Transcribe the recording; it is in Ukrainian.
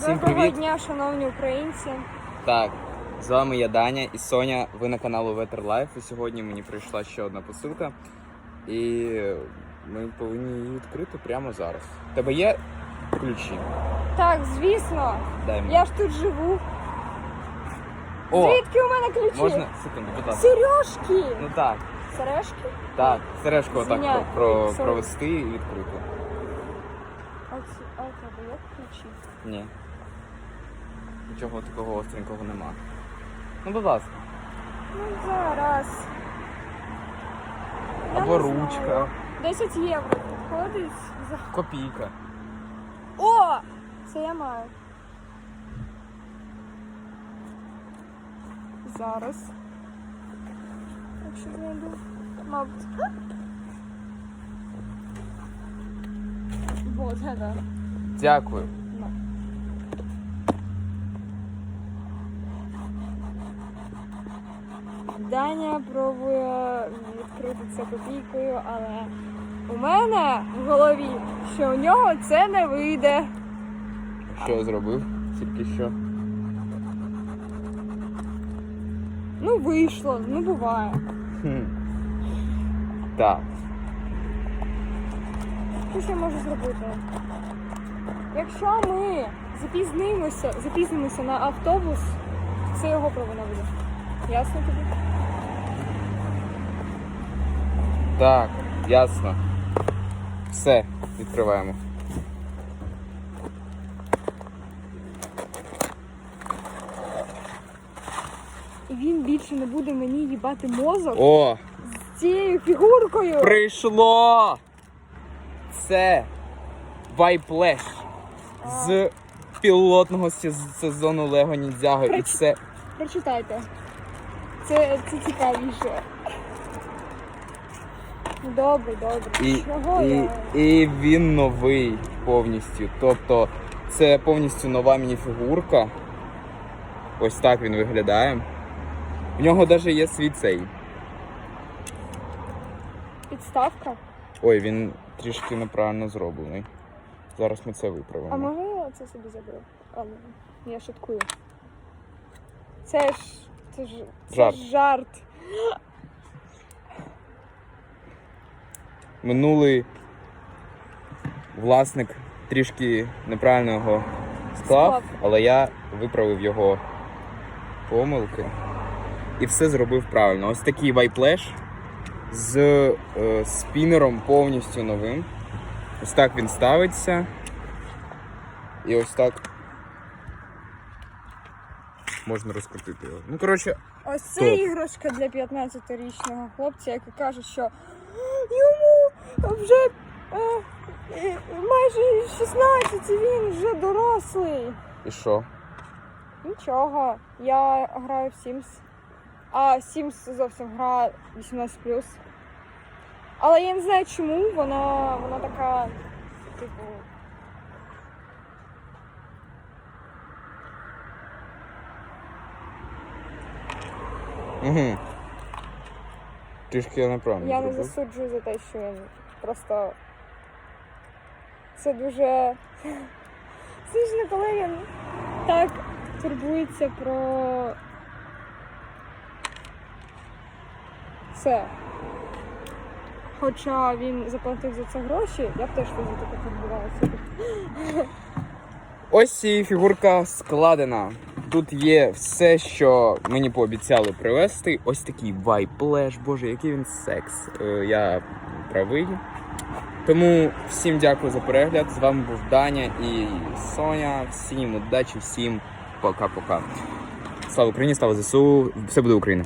Всім Доброго привіт! дня, шановні українці. Так, з вами я Даня і Соня. Ви на каналу Ветер Лайф. І сьогодні мені прийшла ще одна посилка. І ми повинні її відкрити прямо зараз. У тебе є ключі? Так, звісно, Дай мені. я ж тут живу. О, Звідки у мене ключі? можна секунду, будь ласка. Сережки! Ну так, Сережки? так, сережку отак Звиняй. про, про, провести і відкрити. А ці- а у тебе є ключі? Ні. Нічого такого остренького нема. Ну, будь ласка. Ну, зараз. Я Або не знаю. ручка. 10 євро підходить. За... Копійка. О! Це я маю. Зараз. Якщо знайду. Мабуть. Вот, это. Дякую. Ну. Даня пробує відкрити це копійкою, але у мене в голові, що у нього це не вийде. Що я зробив? Тільки що. Ну, вийшло, ну буває. Хм. Так. Що ще можу зробити? Якщо ми запізнимося, запізнимося на автобус, це його провина буде. Ясно тобі? Так, ясно. Все, відкриваємо. І він більше не буде мені їбати мозок О, з цією фігуркою. прийшло! Це Вайплеш з пілотного сезону Лего Ніндзяго. І Прич- це Прочитайте. Це, це цікавіше. Добре, добре. і, Чого і, я? і він новий повністю. Тобто це повністю нова мініфігурка. Ось так він виглядає. В нього навіть є свій цей. Підставка? Ой, він трішки неправильно зроблений. Зараз ми це виправимо. А може я це собі заберу? Ладно, я шуткую. Це ж. Це ж. Це Жарт. ж жарт. Минулий власник трішки неправильно його склав, але я виправив його помилки і все зробив правильно. Ось такий вайплеш з е, спінером повністю новим. Ось так він ставиться. І ось так можна розкрутити його. Ну, коротше, Ось це Топ. іграшка для 15-річного хлопця, який каже, що йому вже е, е, майже 16 і він вже дорослий. і що? Нічого, я граю в Sims. А Sims зовсім гра 18. Але я не знаю чому, вона, вона така, типу. Угу. Трішки я неправильно Я не зробив. засуджую за те, що він просто. Це дуже. Смішно, коли він так турбується про це. Хоча він заплатив за це гроші, я б теж тоді таке турбувалася. Ось і фігурка складена. Тут є все, що мені пообіцяли привезти. Ось такий вайплеш. Боже, який він секс. Е, Я правий. Тому всім дякую за перегляд. З вами був Даня і Соня. Всім удачі, всім пока-пока. Слава Україні, слава ЗСУ. Все буде Україна.